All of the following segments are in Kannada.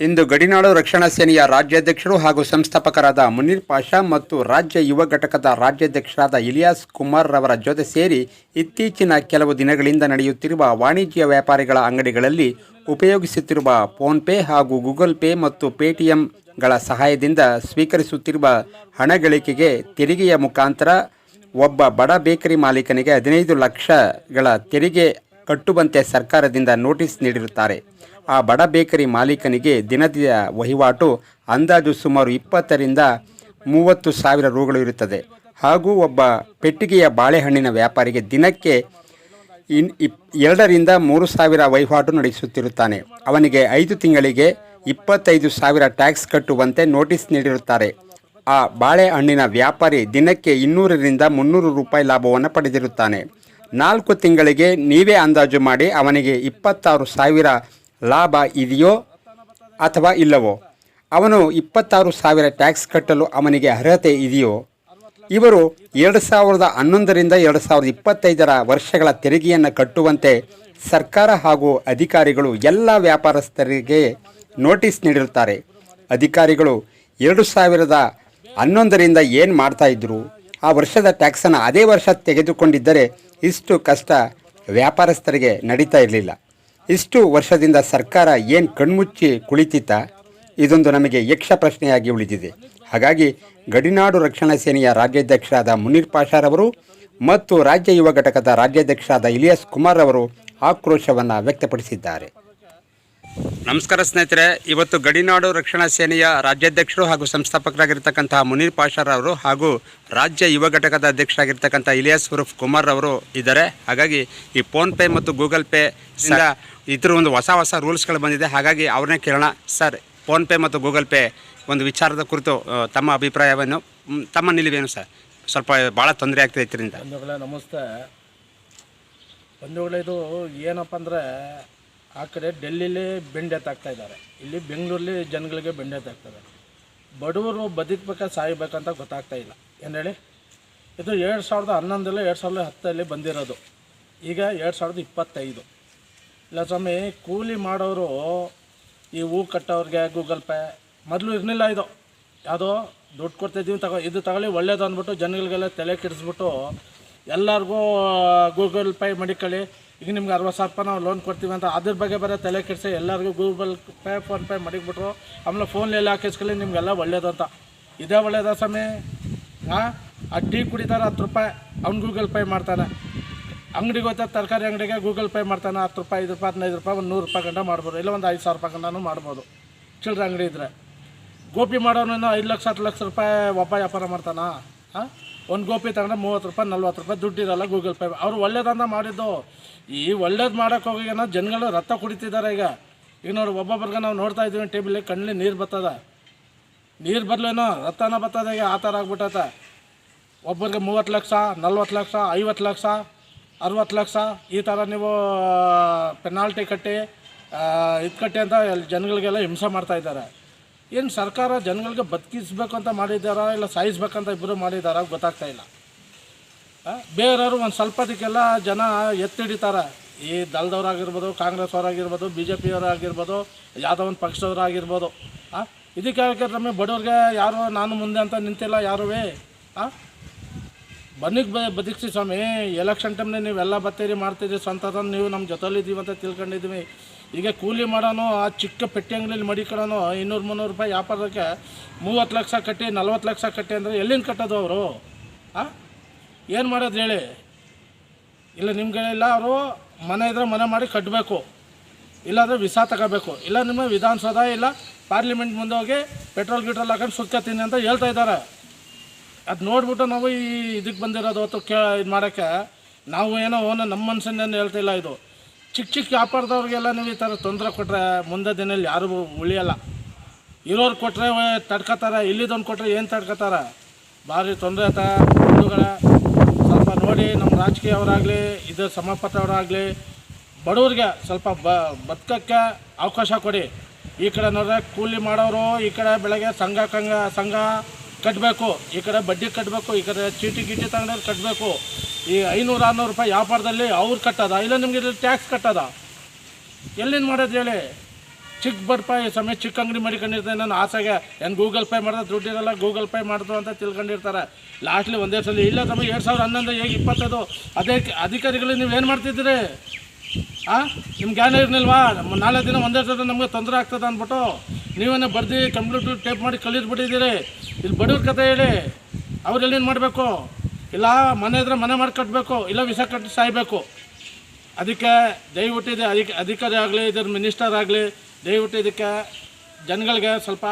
ಇಂದು ಗಡಿನಾಡು ರಕ್ಷಣಾ ಸೇನೆಯ ರಾಜ್ಯಾಧ್ಯಕ್ಷರು ಹಾಗೂ ಸಂಸ್ಥಾಪಕರಾದ ಮುನೀರ್ ಪಾಷಾ ಮತ್ತು ರಾಜ್ಯ ಯುವ ಘಟಕದ ರಾಜ್ಯಾಧ್ಯಕ್ಷರಾದ ಇಲಿಯಾಸ್ ಕುಮಾರ್ ರವರ ಜೊತೆ ಸೇರಿ ಇತ್ತೀಚಿನ ಕೆಲವು ದಿನಗಳಿಂದ ನಡೆಯುತ್ತಿರುವ ವಾಣಿಜ್ಯ ವ್ಯಾಪಾರಿಗಳ ಅಂಗಡಿಗಳಲ್ಲಿ ಉಪಯೋಗಿಸುತ್ತಿರುವ ಫೋನ್ಪೇ ಹಾಗೂ ಗೂಗಲ್ ಪೇ ಮತ್ತು ಪೇಟಿಎಂಗಳ ಸಹಾಯದಿಂದ ಸ್ವೀಕರಿಸುತ್ತಿರುವ ಹಣ ಗಳಿಕೆಗೆ ತೆರಿಗೆಯ ಮುಖಾಂತರ ಒಬ್ಬ ಬಡ ಬೇಕರಿ ಮಾಲೀಕನಿಗೆ ಹದಿನೈದು ಲಕ್ಷಗಳ ತೆರಿಗೆ ಕಟ್ಟುವಂತೆ ಸರ್ಕಾರದಿಂದ ನೋಟಿಸ್ ನೀಡಿರುತ್ತಾರೆ. ಆ ಬಡ ಬೇಕರಿ ಮಾಲೀಕನಿಗೆ ದಿನದ ವಹಿವಾಟು ಅಂದಾಜು ಸುಮಾರು ಇಪ್ಪತ್ತರಿಂದ ಮೂವತ್ತು ಸಾವಿರ ರೂಗಳು ಇರುತ್ತದೆ. ಹಾಗೂ ಒಬ್ಬ ಪೆಟ್ಟಿಗೆಯ ಬಾಳೆಹಣ್ಣಿನ ವ್ಯಾಪಾರಿಗೆ ದಿನಕ್ಕೆ ಇನ್ ಇಪ್ ಎರಡರಿಂದ ಮೂರು ಸಾವಿರ ವಹಿವಾಟು ನಡೆಸುತ್ತಿರುತ್ತಾನೆ. ಅವನಿಗೆ ಐದು ತಿಂಗಳಿಗೆ ಇಪ್ಪತ್ತೈದು ಸಾವಿರ ಟ್ಯಾಕ್ಸ್ ಕಟ್ಟುವಂತೆ ನೋಟಿಸ್ ನೀಡಿರುತ್ತಾರೆ. ಆ ಬಾಳೆಹಣ್ಣಿನ ವ್ಯಾಪಾರಿ ದಿನಕ್ಕೆ ಇನ್ನೂರರಿಂದ ಮುನ್ನೂರು ರೂಪಾಯಿ ಲಾಭವನ್ನು ಪಡೆದಿರುತ್ತಾನೆ. ನಾಲ್ಕು ತಿಂಗಳಿಗೆ ನೀವೇ ಅಂದಾಜು ಮಾಡಿ ಅವನಿಗೆ ಇಪ್ಪತ್ತಾರು ಸಾವಿರ ಲಾಭ ಇದೆಯೋ ಅಥವಾ ಇಲ್ಲವೋ? ಅವನು ಇಪ್ಪತ್ತಾರು ಸಾವಿರ ಟ್ಯಾಕ್ಸ್ ಕಟ್ಟಲು ಅವನಿಗೆ ಅರ್ಹತೆ ಇದೆಯೋ? ಇವರು ಎರಡು ಸಾವಿರದ ಹನ್ನೊಂದರಿಂದ ಎರಡು ಸಾವಿರದ ಇಪ್ಪತ್ತೈದರ ವರ್ಷಗಳ ತೆರಿಗೆಯನ್ನು ಕಟ್ಟುವಂತೆ ಸರ್ಕಾರ ಹಾಗೂ ಅಧಿಕಾರಿಗಳು ಎಲ್ಲ ವ್ಯಾಪಾರಸ್ಥರಿಗೆ ನೋಟಿಸ್ ನೀಡಿರುತ್ತಾರೆ. ಅಧಿಕಾರಿಗಳು ಎರಡು ಸಾವಿರದ ಹನ್ನೊಂದರಿಂದ ಏನು ಮಾಡ್ತಾ ಇದ್ರು? ಆ ವರ್ಷದ ಟ್ಯಾಕ್ಸನ್ನು ಅದೇ ವರ್ಷ ತೆಗೆದುಕೊಂಡಿದ್ದರೆ ಇಷ್ಟು ಕಷ್ಟ ವ್ಯಾಪಾರಸ್ಥರಿಗೆ ನಡೀತಾ ಇರಲಿಲ್ಲ. ಇಷ್ಟು ವರ್ಷದಿಂದ ಸರ್ಕಾರ ಏನು ಕಣ್ಮುಚ್ಚಿ ಕುಳಿತಿತ್ತ, ಇದೊಂದು ನಮಗೆ ಯಕ್ಷ ಪ್ರಶ್ನೆಯಾಗಿ ಉಳಿದಿದೆ. ಹಾಗಾಗಿ ಗಡಿನಾಡು ರಕ್ಷಣಾ ಸೇನೆಯ ರಾಜ್ಯಾಧ್ಯಕ್ಷರಾದ ಮುನೀರ್ ಪಾಷಾರವರು ಮತ್ತು ರಾಜ್ಯ ಯುವ ಘಟಕದ ರಾಜ್ಯಾಧ್ಯಕ್ಷರಾದ ಇಲಿಯಾಸ್ ಕುಮಾರ್ ಅವರು ಆಕ್ರೋಶವನ್ನು ವ್ಯಕ್ತಪಡಿಸಿದ್ದಾರೆ. ನಮಸ್ಕಾರ ಸ್ನೇಹಿತರೆ, ಇವತ್ತು ಗಡಿನಾಡು ರಕ್ಷಣಾ ಸೇನೆಯ ರಾಜ್ಯಾಧ್ಯಕ್ಷರು ಹಾಗೂ ಸಂಸ್ಥಾಪಕರಾಗಿರ್ತಕ್ಕಂತಹ ಮುನೀರ್ ಪಾಷಾರ್ ಅವರು ಹಾಗೂ ರಾಜ್ಯ ಯುವ ಘಟಕದ ಅಧ್ಯಕ್ಷರಾಗಿರ್ತಕ್ಕಂಥ ಇಲಿಯಾಸ್ ಉರುಫ್ ಕುಮಾರ್ ಅವರು ಇದ್ದಾರೆ. ಹಾಗಾಗಿ ಈ ಫೋನ್ಪೇ ಮತ್ತು ಗೂಗಲ್ ಪೇ ಇಂದ ಇದ್ರ ಒಂದು ಹೊಸ ಹೊಸ ರೂಲ್ಸ್ಗಳು ಬಂದಿದೆ. ಹಾಗಾಗಿ ಅವ್ರನ್ನೇ ಕೇಳೋಣ. ಸರ್ ಫೋನ್ಪೇ ಮತ್ತು ಗೂಗಲ್ ಪೇ ಒಂದು ವಿಚಾರದ ಕುರಿತು ತಮ್ಮ ಅಭಿಪ್ರಾಯವನ್ನು ತಮ್ಮ ನಿಲುವೇನು ಸರ್? ಸ್ವಲ್ಪ ಭಾಳ ತೊಂದರೆ ಆಗ್ತದೆ ಇದರಿಂದ. ನಮಸ್ತೆ. ಬಂಧುಗಳೇ, ಇದು ಏನಪ್ಪ ಅಂದರೆ ಆ ಕಡೆ ಡೆಲ್ಲಿಲಿ ಬೆಂಡೆತ್ತಾಗ್ತಾ ಇದ್ದಾರೆ. ಇಲ್ಲಿ ಬೆಂಗಳೂರಲ್ಲಿ ಜನಗಳಿಗೆ ಬೆಂಡೆತ್ತಾಗ್ತದೆ ಬಡವರು ಬದುಕಬೇಕಾ ಸಾಯಬೇಕಂತ ಗೊತ್ತಾಗ್ತಾ ಇಲ್ಲ. ಏನು ಹೇಳಿ? ಇದು ಎರಡು ಸಾವಿರದ ಹನ್ನೊಂದರಲ್ಲಿ, ಎರಡು ಸಾವಿರದ ಹತ್ತರಲ್ಲಿ ಬಂದಿರೋದು. ಈಗ ಎರಡು ಸಾವಿರದ ಇಪ್ಪತ್ತೈದು. ಇಲ್ಲ ಸ್ವಾಮಿ, ಕೂಲಿ ಮಾಡೋರು ಈ ಹೂ ಕಟ್ಟೋರಿಗೆ, ಗೂಗಲ್ ಪೇ ಮೊದಲು ಇರಲಿಲ್ಲ ಇದು. ಯಾವುದೋ ದುಡ್ಡು ಕೊಡ್ತಿದ್ದೀವಿ ತಗೋ, ಇದು ತಗೊಳ್ಳಿ, ಒಳ್ಳೇದು ಅಂದ್ಬಿಟ್ಟು ಜನಗಳಿಗೆಲ್ಲ ತಲೆ ಕೆಡಿಸ್ಬಿಟ್ಟು ಎಲ್ಲರಿಗೂ ಗೂಗಲ್ ಪೇ ಮಡಿಕೊಳ್ಳಿ. ಈಗ ನಿಮ್ಗೆ ಅರವತ್ತು ಸಾವಿರ ರೂಪಾಯಿ ನಾವು ಲೋನ್ ಕೊಡ್ತೀವಿ ಅಂತ ಅದ್ರ ಬಗ್ಗೆ ಬರೋ ತಲೆ ಕೆಡಿಸಿ ಎಲ್ಲರಿಗೂ ಗೂಗಲ್ ಪೇ ಫೋನ್ಪೇ ಮಡಿಕ್ಬಿಟ್ರು ಆಮೇಲೆ ಫೋನ್ಲೆಲ್ಲ ಹಾಕಿಸ್ಕೊಳ್ಳಿ, ನಿಮಗೆಲ್ಲ ಒಳ್ಳೇದು ಅಂತ. ಇದೇ ಒಳ್ಳೇದ ಸ್ವಾಮಿ? ಹಾಂ ಆ ಟೀ ಕುಡಿತಾರೆ ಹತ್ತು ರೂಪಾಯಿ, ಅವ್ನು ಗೂಗಲ್ ಪೇ ಮಾಡ್ತಾನೆ. ಅಂಗಡಿಗೆ ಹೋಗ್ತಾ ತರಕಾರಿ ಅಂಗಡಿಗೆ ಗೂಗಲ್ ಪೇ ಮಾಡ್ತಾನೆ, ಹತ್ತು ರೂಪಾಯಿ, ಐದು ರೂಪಾಯಿ, ಹದಿನೈದು ರೂಪಾಯಿ, ಒಂದು ನೂರು ರೂಪಾಯಿ ಗಂಡ ಮಾಡ್ಬೋದು, ಇಲ್ಲ ಒಂದು ಐದು ಸಾವಿರ ರೂಪಾಯಿ ಗಂಟನೂ ಮಾಡ್ಬೋದು. ಚಿಲ್ಲರೆ ಅಂಗಡಿ ಇದ್ದರೆ ಗೋಪಿ ಮಾಡೋನು ಐದು ಲಕ್ಷ, ಹತ್ತು ಲಕ್ಷ ರೂಪಾಯಿ ಒಬ್ಬ ವ್ಯಾಪಾರ ಮಾಡ್ತಾನ? ಹಾಂ ಒಂದು ಗೋಪಿ ತಗೊಂಡ್ರೆ ಮೂವತ್ತು ರೂಪಾಯಿ, ನಲ್ವತ್ತು ರೂಪಾಯಿ ದುಡ್ಡು ಇರಲ್ಲ ಗೂಗಲ್ ಪೇ ಅವ್ರು ಒಳ್ಳೇದಂತ ಮಾಡಿದ್ದು. ಈ ಒಳ್ಳೇದು ಮಾಡೋಕೆ ಹೋಗಿ ಏನೋ ಜನಗಳು ರಕ್ತ ಕುಡಿತಿದ್ದಾರೆ ಈಗ. ಈಗ ನೋಡಿ, ಒಬ್ಬೊಬ್ರಿಗೆ ನಾವು ನೋಡ್ತಾ ಇದ್ದೀವಿ ಟೇಬಲ್ ಕಣ್ಣಲ್ಲಿ ನೀರು ಬರ್ತದ. ನೀರು ಬರಲೇನೋ ರಕ್ತನ ಬರ್ತದೆ ಈಗ, ಆ ಥರ ಆಗ್ಬಿಟ್ಟೈತೆ. ಒಬ್ಬರಿಗೆ ಮೂವತ್ತು ಲಕ್ಷ, ನಲ್ವತ್ತು ಲಕ್ಷ, ಐವತ್ತು ಲಕ್ಷ, ಅರುವತ್ತು ಲಕ್ಷ, ಈ ಥರ ನೀವು ಪೆನಾಲ್ಟಿ ಕಟ್ಟಿ ಇದು ಕಟ್ಟಿ ಅಂತ ಜನಗಳಿಗೆಲ್ಲ ಹಿಂಸೆ ಮಾಡ್ತಾ ಇದ್ದಾರೆ. ಏನು ಸರ್ಕಾರ ಜನಗಳಿಗೆ ಬದುಕಿಸ್ಬೇಕು ಅಂತ ಮಾಡಿದ್ದಾರಾ ಇಲ್ಲ ಸಾಯಿಸ್ಬೇಕಂತ ಇಬ್ಬರು ಮಾಡಿದ್ದಾರಾ ಗೊತ್ತಾಗ್ತಾ ಇಲ್ಲ. ಬೇರೆಯವರು ಒಂದು ಸ್ವಲ್ಪದಕ್ಕೆಲ್ಲ ಜನ ಎತ್ತಿಡಿತಾರೆ. ಈ ದಳದವ್ರಾಗಿರ್ಬೋದು ಕಾಂಗ್ರೆಸ್ ಅವರಾಗಿರ್ಬೋದು ಬಿ ಜೆ ಪಿಯವರಾಗಿರ್ಬೋದು ಯಾವುದೋ ಒಂದು ಪಕ್ಷದವರಾಗಿರ್ಬೋದು. ಹಾಂ ಇದಕ್ಕೆ ನಮಗೆ ಬಡವ್ರಿಗೆ ಯಾರು ನಾನು ಮುಂದೆ ಅಂತ ನಿಂತಿಲ್ಲ ಯಾರೂ ಹಾಂ ಬನ್ನಿಗೆ ಬ, ಬದುಕಿಸಿ ಸ್ವಾಮಿ. ಎಲೆಕ್ಷನ್ ಟೈಮ್ನೇ ನೀವೆಲ್ಲ ಬತ್ತೀರಿ, ಮಾಡ್ತೀರಿ ಸ್ವಂತದ ನೀವು ನಮ್ಮ ಜೊತೆಲಿದ್ದೀವಿ ಅಂತ ತಿಳ್ಕೊಂಡಿದ್ದೀವಿ. ಈಗ ಕೂಲಿ ಮಾಡೋನು, ಆ ಚಿಕ್ಕ ಪೆಟ್ಟಿ ಅಂಗಡಿಯಲ್ಲಿ ಮಡಿಕೊಳ್ಳೋನು ಇನ್ನೂರು ಮುನ್ನೂರು ರೂಪಾಯಿ ವ್ಯಾಪಾರಕ್ಕೆ ಮೂವತ್ತು ಲಕ್ಷ ಕಟ್ಟಿ, ನಲ್ವತ್ತು ಲಕ್ಷ ಕಟ್ಟಿ ಅಂದರೆ ಎಲ್ಲಿಂದ ಕಟ್ಟೋದು ಅವರು? ಹಾಂ ಏನು ಮಾಡೋದು ಹೇಳಿ? ಇಲ್ಲ ನಿಮ್ಗೆಲ್ಲ ಅವರು ಮನೆ ಇದ್ರೆ ಮನೆ ಮಾಡಿ ಕಟ್ಟಬೇಕು ಇಲ್ಲಾಂದರೆ ವಿಸಾ ತಗೋಬೇಕು. ಇಲ್ಲ ನಿಮ್ಮ ವಿಧಾನಸೌಧ ಇಲ್ಲ, ಪಾರ್ಲಿಮೆಂಟ್ ಮುಂದೆ ಹೋಗಿ ಪೆಟ್ರೋಲ್, ಗಿಟ್ರೋಲ್ ಹಾಕೊಂಡು ಸುತ್ಕೊತೀನಿ ಅಂತ ಹೇಳ್ತಾ ಇದ್ದಾರೆ. ಅದು ನೋಡ್ಬಿಟ್ಟು ನಾವು ಈ ಇದಕ್ಕೆ ಬಂದಿರೋದು ಹೊತ್ತು ಕೇ ಇದು ಮಾಡೋಕ್ಕೆ ನಾವು ಏನೋ ಓನ ನಮ್ಮ ಮನ್ಸನ್ನೇನು ಹೇಳ್ತಿಲ್ಲ ಇದು. ಚಿಕ್ಕ ಚಿಕ್ಕ ವ್ಯಾಪಾರದವ್ರಿಗೆಲ್ಲ ನೀವು ಈ ಥರ ತೊಂದರೆ ಕೊಟ್ಟರೆ ಮುಂದೆ ದಿನಲ್ಲಿ ಯಾರು ಉಳಿಯಲ್ಲ. ಇರೋರು ಕೊಟ್ಟರೆ ತಡ್ಕೋತಾರೆ ಇಲ್ಲಿದೊಂದು ಕೊಟ್ಟರೆ ಏನು ತಡ್ಕೋತಾರೆ? ಭಾರಿ ತೊಂದರೆ ಆಯ್ತಾ ಸ್ವಲ್ಪ ನೋಡಿ ನಮ್ಮ ರಾಜಕೀಯವರಾಗಲಿ, ಇದು ಸಮಪತ್ತವರಾಗಲಿ ಬಡವ್ರಿಗೆ ಸ್ವಲ್ಪ ಬ, ಬದುಕಕ್ಕೆ ಅವಕಾಶ ಕೊಡಿ. ಈ ಕಡೆ ನೋಡಿದ್ರೆ ಕೂಲಿ ಮಾಡೋರು, ಈ ಕಡೆ ಬೆಳಗ್ಗೆ ಸಂಘ ಕಂಗ, ಸಂಘ ಕಟ್ಟಬೇಕು ಈ ಕಡೆ ಬಡ್ಡಿ ಕಟ್ಟಬೇಕು ಈ ಕಡೆ ಚೀಟಿ ಗೀಟಿ ತಗೊಂಡವ್ರು ಕಟ್ಟಬೇಕು ಈ ಐನೂರು, ಆರುನೂರು ರೂಪಾಯಿ ವ್ಯಾಪಾರದಲ್ಲಿ ಅವ್ರು ಕಟ್ಟೋದ? ಇಲ್ಲ ನಿಮಗೆ ಟ್ಯಾಕ್ಸ್ ಕಟ್ಟೋದ? ಎಲ್ಲಿಂದ ಮಾಡೋದು ಹೇಳಿ? ಚಿಕ್ಕ ಬಡ್ಪಾಯಿ ಸಮಯ ಚಿಕ್ಕ ಅಂಗಡಿ ಮಾಡಿಕೊಂಡಿರ್ತಾನೆ ನಾನು ಆಸೆಗೆ ಏನು ಗೂಗಲ್ ಪೇ ಮಾಡಿದ್ರೆ ದುಡ್ಡಿರಲ್ಲ ಗೂಗಲ್ ಪೇ ಮಾಡಿದ್ರು ಅಂತ ತಿಳ್ಕೊಂಡಿರ್ತಾರೆ. ಲಾಸ್ಟ್ಲಿ ಒಂದೇ ಸಲ, ಇಲ್ಲ ತಮ್ಮ ಎರಡು ಸಾವಿರದ ಹನ್ನೊಂದು, ಹೇಗೆ ಇಪ್ಪತ್ತೈದು? ಅದೇ ಅಧಿಕಾರಿಗಳು ನೀವು ಏನು ಮಾಡ್ತಿದ್ದೀರಿ? ಹಾಂ ನಿಮ್ಗೆ ಜ್ಞಾನ ಇರಲಿಲ್ವಾ? ನಮ್ಮ ನಾಳೆ ದಿನ ಒಂದೇ ಸಲ ನಮಗೆ ತೊಂದರೆ ಆಗ್ತದೆ ಅಂದ್ಬಿಟ್ಟು ನೀವೇನೇ ಬರ್ದು, ಕಂಪ್ಯೂಟರ್ ಟೈಪ್ ಮಾಡಿ ಕಲಿಸ್ಬಿಟ್ಟಿದ್ದೀರಿ ಇಲ್ಲಿ ಬಡವ್ರ ಕತೆ ಹೇಳಿ, ಅವ್ರು ಏನು ಮಾಡಬೇಕು? ಇಲ್ಲ, ಮನೆ ಇದ್ರೆ ಮನೆ ಮಾಡಿ ಕಟ್ಟಬೇಕು ಇಲ್ಲ ವಿಷ ಕಟ್ಟಿ ಸಾಯ್ಬೇಕು. ಅದಕ್ಕೆ ದಯವಿಟ್ಟು ಇದು, ಅಧಿಕ, ಅಧಿಕಾರಿ ಆಗಲಿ, ಇದ್ರ ಮಿನಿಸ್ಟರ್ ಆಗಲಿ, ದಯವಿಟ್ಟು ಇದಕ್ಕೆ ಜನಗಳಿಗೆ ಸ್ವಲ್ಪ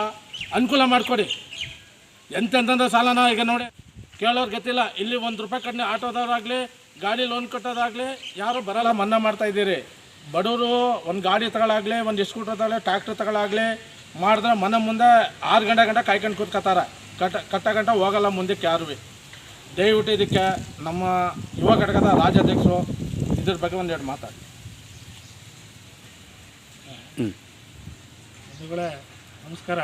ಅನುಕೂಲ ಮಾಡಿಕೊಡಿ. ಎಂತೆಂತಂದ್ರೆ ಸಾಲನ ಈಗ ನೋಡಿ, ಕೇಳೋರು ಗೊತ್ತಿಲ್ಲ, ಇಲ್ಲಿ ಒಂದು ರೂಪಾಯಿ ಕಡಿಮೆ ಆಟೋದವ್ರಾಗಲಿ, ಗಾಡಿ ಲೋನ್ ಕಟ್ಟೋದಾಗಲಿ, ಯಾರು ಬರಲ್ಲ, ಮನ್ನಾ ಮಾಡ್ತಾ ಇದ್ದೀರಿ. ಬಡವರು ಒಂದು ಗಾಡಿ ತಗೊಳ್ಳಾಗಲಿ ಒಂದು ಸ್ಕೂಟರ್ ತಗೊಳ್ಳಿ ಟ್ರ್ಯಾಕ್ಟರ್ ತಗೊಳ್ಳಾಗಲಿ ಮಾಡಿದ್ರೆ ಮನೆ ಮುಂದೆ ಆರು ಗಂಟೆ ಗಂಟೆ ಕಾಯ್ಕೊಂಡು ಕೂತ್ಕೋತಾರೆ ಕಟ್ಟ ಕಟ್ಟ ಗಂಟೆ ಹೋಗಲ್ಲ ಮುಂದಕ್ಕೆ ಯಾರು ದಯವಿಟ್ಟು ಇದಕ್ಕೆ ನಮ್ಮ ಯುವ ಘಟಕದ ರಾಜ್ಯಾಧ್ಯಕ್ಷರು ಇದ್ರ ಬಗ್ಗೆ ಒಂದೆರಡು ಮಾತಾಡಿ. ಬಂಧುಗಳೇ ನಮಸ್ಕಾರ.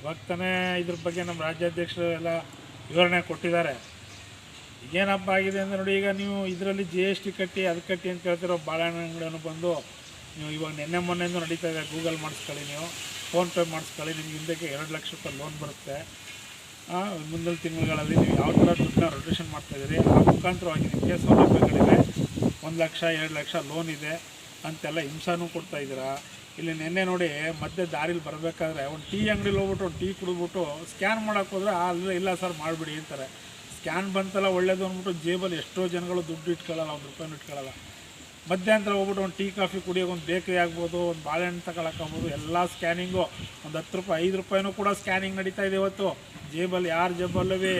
ಇವಾಗ ತಾನೇ ಇದ್ರ ಬಗ್ಗೆ ನಮ್ಮ ರಾಜ್ಯಾಧ್ಯಕ್ಷರು ಎಲ್ಲ ವಿವರಣೆ ಕೊಟ್ಟಿದ್ದಾರೆ. ಏನಪ್ಪ ಆಗಿದೆ ಅಂದರೆ ನೋಡಿ ಈಗ ನೀವು ಇದರಲ್ಲಿ ಜಿ ಎಸ್ ಟಿ ಕಟ್ಟಿ ಅದು ಕಟ್ಟಿ ಅಂತ ಕೇಳ್ತಿರೋ ಬಾಳೆಹಣ್ಣು ಅಂಗಡಿಯನ್ನು ಬಂದು ನೀವು ಇವಾಗ ನಿನ್ನೆ ಮೊನ್ನೆಯಿಂದ ನಡೀತಾ ಇದೆ. ಗೂಗಲ್ ಮಾಡಿಸ್ಕೊಳ್ಳಿ ನೀವು ಫೋನ್ಪೇ ಮಾಡಿಸ್ಕೊಳ್ಳಿ. ನಿಮ್ಗೆ ಹಿಂದಕ್ಕೆ ಎರಡು ಲಕ್ಷ ರೂಪಾಯಿ ಲೋನ್ ಬರುತ್ತೆ. ಮುಂದಿನ ತಿಂಗಳುಗಳಲ್ಲಿ ನೀವು ಯಾವ ಥರ ದುಡ್ಡನ್ನ ರೊಟೇಷನ್ ಮಾಡ್ತಾಯಿದ್ದೀರಿ ಆ ಮುಖಾಂತರವಾಗಿ ನಿಮಗೆ ಸೌಲಭ್ಯಗಳಿವೆ. ಒಂದು ಲಕ್ಷ, ಎರಡು ಲಕ್ಷ ಲೋನ್ ಇದೆ ಅಂತೆಲ್ಲ ಹಿಂಸಾನೂ ಕೊಡ್ತಾ ಇದ್ದೀರಾ? ಇಲ್ಲಿ ನಿನ್ನೆ ನೋಡಿ ಮಧ್ಯೆ ದಾರಿಲಿ ಬರಬೇಕಾದ್ರೆ ಒಂದು ಟೀ ಅಂಗಡಿಲಿ ಹೋಗ್ಬಿಟ್ಟು ಒಂದು ಟೀ ಕುಡಿದ್ಬಿಟ್ಟು ಸ್ಕ್ಯಾನ್ ಮಾಡೋಕೆ ಹೋದ್ರೆ ಅಲ್ಲ ಇಲ್ಲ ಸರ್, ಮಾಡಿಬಿಡಿ, ಅಂತಾರೆ. ಸ್ಕ್ಯಾನ್ ಬಂತಲ್ಲ ಒಳ್ಳೇದು ಅಂದ್ಬಿಟ್ಟು ಜೇಬಲ್ಲಿ ಎಷ್ಟೋ ಜನಗಳು ದುಡ್ಡು ಇಟ್ಕೊಳ್ಳಲ್ಲ, ಒಂದು ರೂಪಾಯಿನೂ ಇಟ್ಕೊಳ್ಳಲ್ಲ. ಮಧ್ಯಾಹ್ನ ಹೋಗ್ಬಿಟ್ಟು ಒಂದು ಟೀ, ಕಾಫಿ ಕುಡಿಯೋಕೆ ಒಂದು ಬೇಕರಿ ಆಗ್ಬೋದು, ಒಂದು ಬಾಳೆಹಣ್ಣು ತಗೊಳಕ್ಕಾಗ್ಬೋದು, ಎಲ್ಲ ಸ್ಕ್ಯಾನಿಂಗು. ಒಂದು ಹತ್ತು ರೂಪಾಯಿ, ಐದು ರೂಪಾಯಿನೂ ಕೂಡ ಸ್ಕ್ಯಾನಿಂಗ್ ನಡೀತಾ ಇದೆ ಇವತ್ತು. ಜೇಬಲ್ಲಿ ಯಾರ ಜೇಬಲ್ಲವೇ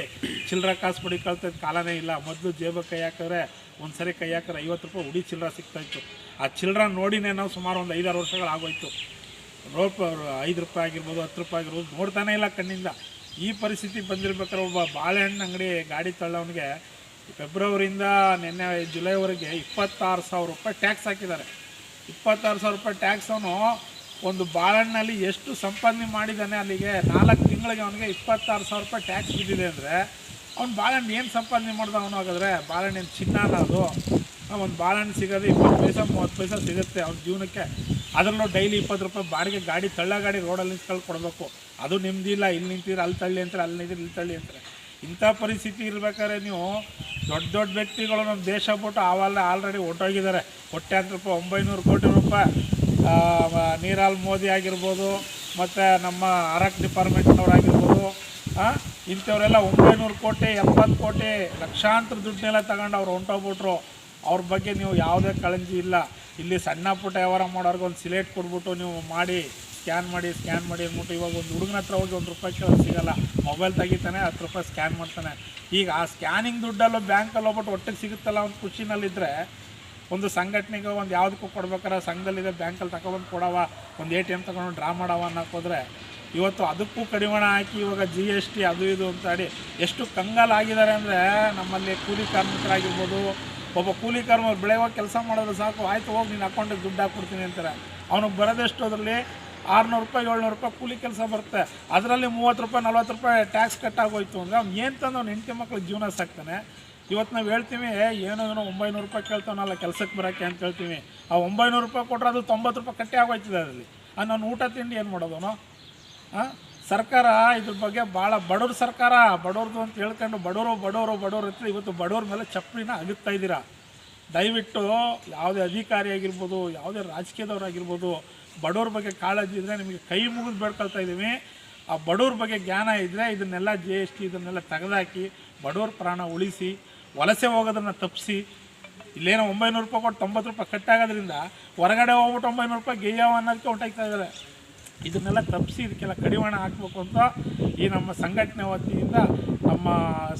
ಚಿಲ್ಲರ ಕಾಸು ಪಡಿ ಕಳ್ತದ ಕಾಲನೇ ಇಲ್ಲ. ಮೊದಲು ಜೇಬಕ್ಕೆ ಕೈ ಹಾಕಿದ್ರೆ ಒಂದು ಸರಿ ಕೈ ಹಾಕಿದ್ರೆ ಐವತ್ತು ರೂಪಾಯಿ ಉಡಿ ಚಿಲ್ಲರ ಸಿಗ್ತಾಯಿತ್ತು ಆ ಚಿಲ್ಲರ ನೋಡಿನೇ ನಾವು ಸುಮಾರು ಒಂದು ಐದಾರು ವರ್ಷಗಳಾಗೋಯ್ತು ರೋಪ್, ಐದು ರೂಪಾಯಿ ಆಗಿರ್ಬೋದು, ಹತ್ತು ರೂಪಾಯಿ ಆಗಿರ್ಬೋದು, ನೋಡ್ತಾನೆ ಇಲ್ಲ ಕಣ್ಣಿಂದ. ಈ ಪರಿಸ್ಥಿತಿ ಬಂದಿರ್ಬೇಕಾದ್ರೆ ಒಬ್ಬ ಬಾಳೆಹಣ್ಣು ಅಂಗಡಿ ಗಾಡಿ ತಳ್ಳೋನಿಗೆ ಫೆಬ್ರವರಿಯಿಂದ ನಿನ್ನೆ ಜುಲೈವರೆಗೆ ಇಪ್ಪತ್ತಾರು ಸಾವಿರ ರೂಪಾಯಿ ಟ್ಯಾಕ್ಸ್ ಹಾಕಿದ್ದಾರೆ. ಇಪ್ಪತ್ತಾರು ಸಾವಿರ ರೂಪಾಯಿ ಟ್ಯಾಕ್ಸ್ ಅವನು ಒಂದು ಬಾಳಣ್ಣಲ್ಲಿ ಎಷ್ಟು ಸಂಪಾದನೆ ಮಾಡಿದ್ದಾನೆ ಅಲ್ಲಿಗೆ ನಾಲ್ಕು ತಿಂಗಳಿಗೆ ಅವನಿಗೆ ಇಪ್ಪತ್ತಾರು ಸಾವಿರ ರೂಪಾಯಿ ಟ್ಯಾಕ್ಸ್ ಬಿದ್ದಿದೆ ಅಂದರೆ ಅವ್ನು ಬಾಳೆಹಣ್ಣು ಏನು ಸಂಪಾದನೆ ಮಾಡ್ದ ಅವನು ಹಾಗಾದರೆ? ಬಾಳೆಹಣ್ಣಿನ ಅಲ್ಲ ಅದು? ಒಂದು ಬಾಳೆಹಣ್ಣು ಸಿಗೋದು ಇಪ್ಪತ್ತು ಪೈಸ, ಮೂವತ್ತು ಪೈಸ ಸಿಗುತ್ತೆ ಅವ್ನ ಜೀವನಕ್ಕೆ. ಅದರಲ್ಲೂ ಡೈಲಿ ಇಪ್ಪತ್ತು ರೂಪಾಯಿ ಬಾಡಿಗೆ ಗಾಡಿ ತಳ್ಳ ಗಾಡಿ ರೋಡಲ್ಲಿ ನಿಂತ್ಕೊಂಡು ಕೊಡಬೇಕು. ಅದು ನಿಮ್ಮದಿಲ್ಲ ಇಲ್ಲಿ ನಿಂತೀರಿ ಅಲ್ಲಿ ತಳ್ಳಿ ಅಂತಾರೆ, ಅಲ್ಲಿ ನಿಂತೀರಿ ಇಲ್ಲಿ ತಳ್ಳಿ ಅಂತಾರೆ. ಇಂಥ ಪರಿಸ್ಥಿತಿ ಇರ್ಬೇಕಾದ್ರೆ ನೀವು ದೊಡ್ಡ ದೊಡ್ಡ ವ್ಯಕ್ತಿಗಳು ನಮ್ಮ ದೇಶ ಬಿಟ್ಟು ಆವಲ್ಲೇ ಆಲ್ರೆಡಿ ಹೊಟ್ಟೋಗಿದ್ದಾರೆ ಕೋಟ್ಯಾಂತರ ರೂಪಾಯಿ, ಒಂಬೈನೂರು ಕೋಟಿ ರೂಪಾಯಿ ನೀರಾಲ್ ಮೋದಿ ಆಗಿರ್ಬೋದು, ಮತ್ತು ನಮ್ಮ ಅರಕ್ ಡಿಪಾರ್ಟ್ಮೆಂಟ್ನವ್ರು ಆಗಿರ್ಬೋದು ಇಂಥವರೆಲ್ಲ ಒಂಬೈನೂರು ಕೋಟಿ ಎಪ್ಪತ್ತು ಕೋಟಿ ಲಕ್ಷಾಂತರ ದುಡ್ಡನ್ನೆಲ್ಲ ತಗೊಂಡು ಅವ್ರು ಹೊಂಟೋಗ್ಬಿಟ್ರು ಅವ್ರ ಬಗ್ಗೆ ನೀವು ಯಾವುದೇ ಕಳಂಜಿ ಇಲ್ಲ. ಇಲ್ಲಿ ಸಣ್ಣ ಪುಟ್ಟ ವ್ಯವಹಾರ ಮಾಡೋರ್ಗೆ ಒಂದು ಸಿಲೇಟ್ ಕೊಟ್ಬಿಟ್ಟು ನೀವು ಮಾಡಿ ಸ್ಕ್ಯಾನ್ ಮಾಡಿ ಸ್ಕ್ಯಾನ್ ಮಾಡಿ ಅಂದ್ಬಿಟ್ಟು ಇವಾಗ ಒಂದು ಹುಡುಗನ ಹತ್ರ ಹೋಗಿ ಒಂದು ರೂಪಾಯಿ ಕೇಳೋದು ಸಿಗಲ್ಲ. ಮೊಬೈಲ್ ತೆಗಿತಾನೆ, ಹತ್ತು ರೂಪಾಯಿ ಸ್ಕ್ಯಾನ್ ಮಾಡ್ತಾನೆ. ಈಗ ಆ ಸ್ಕ್ಯಾನಿಂಗ್ ದುಡ್ಡಲ್ಲೋ ಬ್ಯಾಂಕಲ್ಲಿ ಹೋಗ್ಬಿಟ್ಟು ಒಟ್ಟಿಗೆ ಸಿಗುತ್ತಲ್ಲ ಒಂದು ಖುಷಿನಲ್ಲಿದ್ದರೆ ಒಂದು ಸಂಘಟನೆಗೆ ಒಂದು ಯಾವುದಕ್ಕೂ ಕೊಡ್ಬೇಕಾರೆ ಸಂಘದಲ್ಲಿದೆ, ಬ್ಯಾಂಕಲ್ಲಿ ತಗೊಬಂದು ಕೊಡವ, ಒಂದು ಎ ಟಿ ಎಂ ತಗೊಂಡು ಡ್ರಾ ಮಾಡವ ಅನ್ನೋಕ್ಕೋದ್ರೆ ಇವತ್ತು ಅದಕ್ಕೂ ಕಡಿವಾಣ ಹಾಕಿ ಇವಾಗ ಜಿ ಎಸ್ ಟಿ ಅದು ಇದು ಅಂತಾಡಿ ಎಷ್ಟು ಕಂಗಾಲಾಗಿದ್ದಾರೆ ಅಂದರೆ ನಮ್ಮಲ್ಲಿ ಕೂಲಿ ಕಾರ್ಮಿಕರಾಗಿರ್ಬೋದು, ಒಬ್ಬ ಕೂಲಿ ಕಾರ್ಮಿಕರು ಬೆಳೆಯುವ ಕೆಲಸ ಮಾಡಿದ್ರೆ ಸಾಕು, ಆಯಿತು ಹೋಗಿ ನಿನ್ನ ಅಕೌಂಟಿಗೆ ದುಡ್ಡು ಹಾಕ್ಕೊಡ್ತೀನಿ ಅಂತಾರೆ. ಅವನಿಗೆ ಬರೋದೆಷ್ಟು ಅದರಲ್ಲಿ ಆರುನೂರು ರೂಪಾಯಿ, ಏಳ್ನೂರು ರೂಪಾಯಿ ಕೂಲಿ ಕೆಲಸ ಬರುತ್ತೆ. ಅದರಲ್ಲಿ ಮೂವತ್ತು ರೂಪಾಯಿ, ನಲ್ವತ್ತು ರೂಪಾಯಿ ಟ್ಯಾಕ್ಸ್ ಕಟ್ಟಾಗೋಯ್ತು ಅಂದರೆ ಅವ್ನು ಏನು ತಂದು ಅವ್ನು ಹೆಂಡತಿ ಮಕ್ಳಿಗೆ ಜೀವನ ಸಾಕ್ತಾನೆ? ಇವತ್ತು ನಾವು ಹೇಳ್ತೀವಿ ಏನೋ ಒಂಬೈನೂರು ರೂಪಾಯಿ ಕೇಳ್ತಾವನಲ್ಲ ಕೆಲಸಕ್ಕೆ ಬರೋಕ್ಕೆ ಅಂತ ಹೇಳ್ತೀವಿ. ಆ ಒಂಬೈನೂರು ರೂಪಾಯಿ ಕೊಟ್ಟರೆ ಅದು ತೊಂಬತ್ತು ರೂಪಾಯಿ ಕಟ್ಟೆ ಆಗೋಯ್ತದೆ ಅದರಲ್ಲಿ. ಅದು ನಾನು ಊಟ ತಿಂಡಿ ಏನು ಮಾಡೋದನು ಸರ್ಕಾರ ಇದ್ರ ಬಗ್ಗೆ ಭಾಳ ಬಡವ್ರ ಸರ್ಕಾರ ಬಡವ್ರದ್ದು ಅಂತ ಹೇಳ್ಕೊಂಡು ಬಡವರು ಬಡವರು ಬಡವರು ಅಂತ ಇವತ್ತು ಬಡವ್ರ ಮೇಲೆ ಚಪ್ಪಲಿನ ಅಗುತ್ತಾ ಇದ್ದೀರಾ ದಯವಿಟ್ಟು ಯಾವುದೇ ಅಧಿಕಾರಿ ಆಗಿರ್ಬೋದು, ಯಾವುದೇ ರಾಜಕೀಯದವರಾಗಿರ್ಬೋದು ಬಡವ್ರ ಬಗ್ಗೆ ಕಾಳಜಿ ಇದ್ದರೆ ನಿಮಗೆ ಕೈ ಮುಗಿದು ಬೇಡ್ಕೊಳ್ತಾ ಇದ್ದೀವಿ. ಆ ಬಡವ್ರ ಬಗ್ಗೆ ಜ್ಞಾನ ಇದ್ದರೆ ಇದನ್ನೆಲ್ಲ ಜಿ ಎಸ್ ಟಿ ಇದನ್ನೆಲ್ಲ ತೆಗೆದಾಕಿ ಬಡವ್ರ ಪ್ರಾಣ ಉಳಿಸಿ ವಲಸೆ ಹೋಗೋದನ್ನು ತಪ್ಪಿಸಿ. ಇಲ್ಲೇನೋ ಒಂಬೈನೂರು ರೂಪಾಯಿ ಕೊಟ್ಟು ತೊಂಬತ್ತು ರೂಪಾಯಿ ಕಟ್ಟಾಗೋದ್ರಿಂದ ಹೊರಗಡೆ ಹೋಗ್ಬಿಟ್ಟು ಒಂಬೈನೂರು ರೂಪಾಯಿ ಗೇಯವ ಅನ್ನೋದಕ್ಕೆ ಹೊಂಟಾಗ್ತಾ ಇದ್ದಾರೆ. ಇದನ್ನೆಲ್ಲ ತಪ್ಪಿಸಿ ಇದಕ್ಕೆಲ್ಲ ಕಡಿವಾಣ ಹಾಕಬೇಕು ಅಂತ ಈ ನಮ್ಮ ಸಂಘಟನೆ ವತಿಯಿಂದ ನಮ್ಮ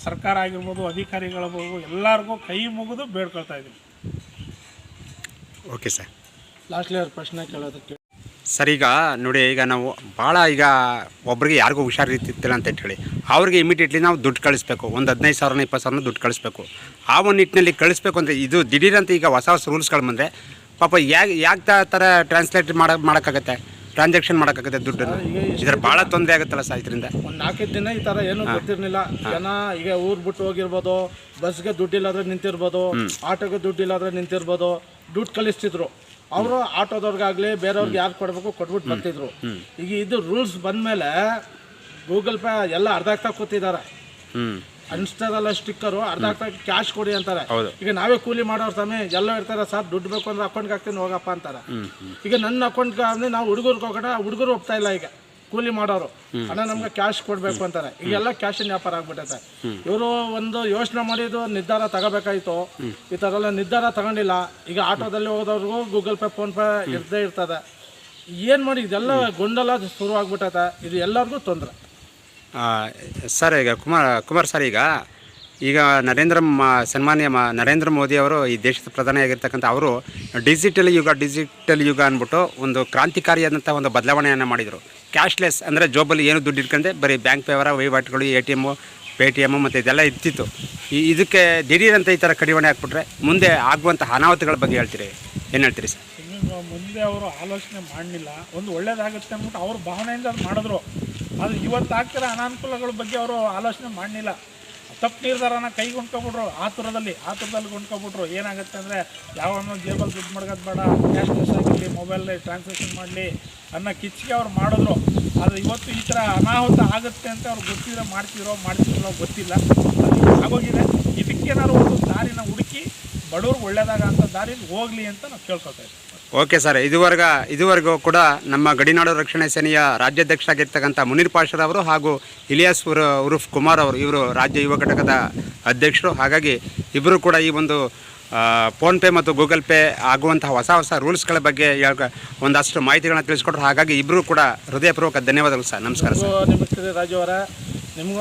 ಸರ್ಕಾರ ಆಗಿರ್ಬೋದು ಅಧಿಕಾರಿಗಳಿರ್ಬೋದು ಎಲ್ಲರಿಗೂ ಕೈ ಮುಗಿದು ಬೇಡ್ಕೊಳ್ತಾ ಇದ್ದೀವಿ. ಓಕೆ ಸರ್ ಲಾಸ್ಟ್ಲಿ ಅವ್ರ ಪ್ರಶ್ನೆ ಕೇಳೋದಕ್ಕೆ ಸರ್ ಈಗ ನೋಡಿ ಈಗ ನಾವು ಭಾಳ ಈಗ ಒಬ್ರಿಗೆ ಯಾರಿಗೂ ಹುಷಾರಿರ್ತಿತ್ತಿಲ್ಲ ಅಂತ ಹೇಳಿ ಅವ್ರಿಗೆ ಇಮಿಡಿಯೇಟ್ಲಿ ನಾವು ದುಡ್ಡು ಕಳಿಸ್ಬೇಕು. ಒಂದು ಹದಿನೈದು ಸಾವಿರನ ಇಪ್ಪತ್ತು ಸಾವಿರನ ದುಡ್ಡು ಕಳಿಸ್ಬೇಕು. ಆ ಒಂದು ನಿಟ್ಟಿನಲ್ಲಿ ಕಳಿಸ್ಬೇಕು ಅಂದರೆ ಇದು ದಿಢೀರಂತ ಈಗ ಹೊಸ ಹೊಸ ರೂಲ್ಸ್ಗಳು ಬಂದರೆ ಪಾಪ ಯಾಕೆ ಯಾಕೆ ಥರ ಟ್ರಾನ್ಸ್ಲೇಟ್ ಮಾಡ ಮಾಡೋಕ್ಕಾಗತ್ತೆ? ಟ್ರಾನ್ಸಾಕ್ಷನ್ ಮಾಡೋಕ್ಕಾಗತ್ತೆ ದುಡ್ಡನ್ನು? ಇದ್ರ ಭಾಳ ತೊಂದರೆ ಆಗುತ್ತಲ್ಲ ಸರ್ ಇದರಿಂದ? ಒಂದು ನಾಲ್ಕೈದು ದಿನ ಈ ಥರ ಏನೂ ಗೊತ್ತಿರಲಿಲ್ಲ. ಜನ ಈಗ ಊರು ಬಿಟ್ಟು ಹೋಗಿರ್ಬೋದು ಬಸ್ಗೆ ದುಡ್ಡಿಲ್ಲಾದ್ರೆ ನಿಂತಿರ್ಬೋದು ಆಟೋಗೆ ದುಡ್ಡಿಲ್ಲಾದ್ರೆ ನಿಂತಿರ್ಬೋದು ದುಡ್ಡು ಕಳಿಸ್ತಿದ್ರು. ಅವರು ಆಟೋದವ್ರಿಗಾಗಲಿ ಬೇರೆಯವ್ರಿಗೆ ಯಾರು ಕೊಡಬೇಕು ಕೊಟ್ಬಿಟ್ಟು ಬರ್ತಿದ್ರು. ಈಗ ಇದು ರೂಲ್ಸ್ ಬಂದಮೇಲೆ ಗೂಗಲ್ ಪೇ ಎಲ್ಲ ಅರ್ಧ ಆಗ್ತಾ ಕೂತಿದ್ದಾರೆ. ಅನ್ಸ್ತಾರಲ್ಲ ಸ್ಟಿಕ್ಕರು ಅರ್ಧ ಆಗ್ತಾ ಕ್ಯಾಶ್ ಕೊಡಿ ಅಂತಾರೆ. ಈಗ ನಾವೇ ಕೂಲಿ ಮಾಡೋರು ತಮ್ಮ ಎಲ್ಲ ಇರ್ತಾರೆ ಸರ್ ದುಡ್ಡು ಬೇಕು ಅಂದ್ರೆ ಅಕೌಂಟ್ಗೆ ಹಾಕ್ತೀನಿ ಹೋಗಪ್ಪ ಅಂತಾರೆ. ಈಗ ನನ್ನ ಅಕೌಂಟ್ಗೆ ಅಂದ್ರೆ ನಾವು ಹುಡುಗರಿಗೆ ಹೋಗೋಣ ಹುಡುಗರು ಒಪ್ತಾ ಇಲ್ಲ ಈಗ. ಕೂಲಿ ಮಾಡೋರು. ಅಣ್ಣ ನಮ್ಗೆ ಕ್ಯಾಶ್ ಕೊಡ್ಬೇಕು ಅಂತಾರೆ. ಈಗೆಲ್ಲ ಕ್ಯಾಶಿನ ವ್ಯಾಪಾರ ಆಗ್ಬಿಟ್ಟೈತೆ. ಇವರು ಒಂದು ಯೋಚನೆ ಮಾಡಿದ್ದು ನಿರ್ಧಾರ ತಗೋಬೇಕಾಯ್ತು. ಈ ಥರ ಎಲ್ಲ ನಿರ್ಧಾರ ತಗೊಂಡಿಲ್ಲ. ಈಗ ಆಟೋದಲ್ಲಿ ಹೋಗೋದವ್ರಿಗೂ ಗೂಗಲ್ ಪೇ ಫೋನ್ ಪೇ ಇರ್ದೇ ಇರ್ತದೆ. ಏನು ಮಾಡಿ ಇದೆಲ್ಲ ಗೊಂದಲ ಶುರು ಆಗ್ಬಿಟ್ಟೈತೆ. ಇದು ಎಲ್ಲರಿಗೂ ತೊಂದರೆ. ಸರ್ ಈಗ ಕುಮಾರ್ ಕುಮಾರ್ ಸರ್ ಈಗ ಈಗ ನರೇಂದ್ರ ಮ ಸನ್ಮಾನ್ಯ ಮ ನರೇಂದ್ರ ಮೋದಿ ಅವರು ಈ ದೇಶದ ಪ್ರಧಾನಿಯಾಗಿರ್ತಕ್ಕಂಥ ಅವರು ಡಿಜಿಟಲ್ ಯುಗ ಡಿಜಿಟಲ್ ಯುಗ ಅಂದ್ಬಿಟ್ಟು ಒಂದು ಕ್ರಾಂತಿಕಾರಿಯಾದಂಥ ಒಂದು ಬದಲಾವಣೆಯನ್ನು ಮಾಡಿದರು. ಕ್ಯಾಶ್ಲೆಸ್ ಅಂದರೆ ಜೋಬಲ್ಲಿ ಏನು ದುಡ್ಡು ಇಟ್ಕೊಂಡೆ, ಬರೀ ಬ್ಯಾಂಕ್ ವ್ಯವಹಾರ, ವಹಿವಾಟುಗಳು, A T M Paytm ಮತ್ತು ಇದೆಲ್ಲ ಇರ್ತಿತ್ತು. ಈ ಇದಕ್ಕೆ ದಿಢೀರಂತ ಈ ಥರ ಕಡಿವಾಣೆ ಹಾಕ್ಬಿಟ್ರೆ ಮುಂದೆ ಆಗುವಂಥ ಅನಾಹುತಗಳ ಬಗ್ಗೆ ಹೇಳ್ತೀರಿ? ಏನು ಹೇಳ್ತೀರಿ ಸರ್? ಮುಂದೆ ಅವರು ಆಲೋಚನೆ ಮಾಡಲಿಲ್ಲ. ಒಂದು ಒಳ್ಳೇದಾಗುತ್ತೆ ಅಂದ್ಬಿಟ್ಟು ಅವ್ರ ಭಾವನೆಯಿಂದ ಅದು ಮಾಡಿದ್ರು. ಆದರೆ ಇವತ್ತು ಆಗ್ತಿರೋ ಅನಾನುಕೂಲಗಳ ಬಗ್ಗೆ ಅವರು ಆಲೋಚನೆ ಮಾಡಲಿಲ್ಲ. ತಪ್ಪು ನಿರ್ಧಾರನ ಕೈಗೊಂಡ್ಕೊಬಿಟ್ರು. ಆತುರದಲ್ಲಿ ಆತುರದಲ್ಲಿ ಕೊಂಡ್ಕೊಬಿಟ್ರು. ಏನಾಗುತ್ತೆ ಅಂದರೆ ಯಾವನ್ನೋ ಜೇಬಲ್ಲಿ ದುಡ್ಡು ಮಡ್ಗೋದು ಬೇಡ ಕ್ಯಾಶ್ಲೆಸ್ ಆಗಿರಲಿ ಟ್ರಾನ್ಸಾಕ್ಷನ್ ಮಾಡಲಿ ಅನ್ನೋ ಕಿಚ್ಚಿಗೆ ಅವ್ರು ಮಾಡಿದ್ರು. ಆದರೆ ಇವತ್ತು ಈ ಥರ ಅನಾಹುತ ಆಗುತ್ತೆ ಅಂತ ಅವ್ರು ಗೊತ್ತಿದ್ರೆ ಮಾಡ್ತಿರೋ ಮಾಡ್ತಿರೋ ಗೊತ್ತಿಲ್ಲ. ಆಗೋಗಿದೆ. ಇದಕ್ಕೇನಾದ್ರು ಒಂದು ದಾರಿನ ಹುಡುಕಿ ಬಡವ್ರಿಗೆ ಒಳ್ಳೇದಾಗ ಅಂತ ದಾರಿಲಿ ಹೋಗಲಿ ಅಂತ ನಾವು ಕೇಳ್ಕೊತಾ ಇದ್ದೀವಿ. ಓಕೆ ಸರ್, ಇದುವರೆಗ, ಇದುವರೆಗೂ ಕೂಡ ನಮ್ಮ ಗಡಿನಾಡು ರಕ್ಷಣೆ ಸೇನೆಯ ರಾಜ್ಯಾಧ್ಯಕ್ಷರಾಗಿರ್ತಕ್ಕಂಥ ಮುನೀರ್ ಪಾಷರ್ ಅವರು ಹಾಗೂ ಇಲಿಯಾಸ್ ಉರ್, ಉರುಫ್ ಕುಮಾರ್ ಅವರು, ಇವರು ರಾಜ್ಯ ಯುವ ಘಟಕದ ಅಧ್ಯಕ್ಷರು. ಹಾಗಾಗಿ ಇಬ್ಬರು ಕೂಡ ಈ ಒಂದು ಫೋನ್ಪೇ ಮತ್ತು ಗೂಗಲ್ ಪೇ ಆಗುವಂತಹ ಹೊಸ ಹೊಸ ರೂಲ್ಸ್ಗಳ ಬಗ್ಗೆ ಒಂದಷ್ಟು ಮಾಹಿತಿಗಳನ್ನ ತಿಳಿಸ್ಕೊಟ್ರು. ಹಾಗಾಗಿ ಇಬ್ಬರು ಕೂಡ ಹೃದಯಪೂರ್ವಕ ಧನ್ಯವಾದಗಳು ಸರ್. ನಮಸ್ಕಾರ ಸರ್. ನಿಮಗೆ ರಾಜು ಅವರ ನಿಮಗೂ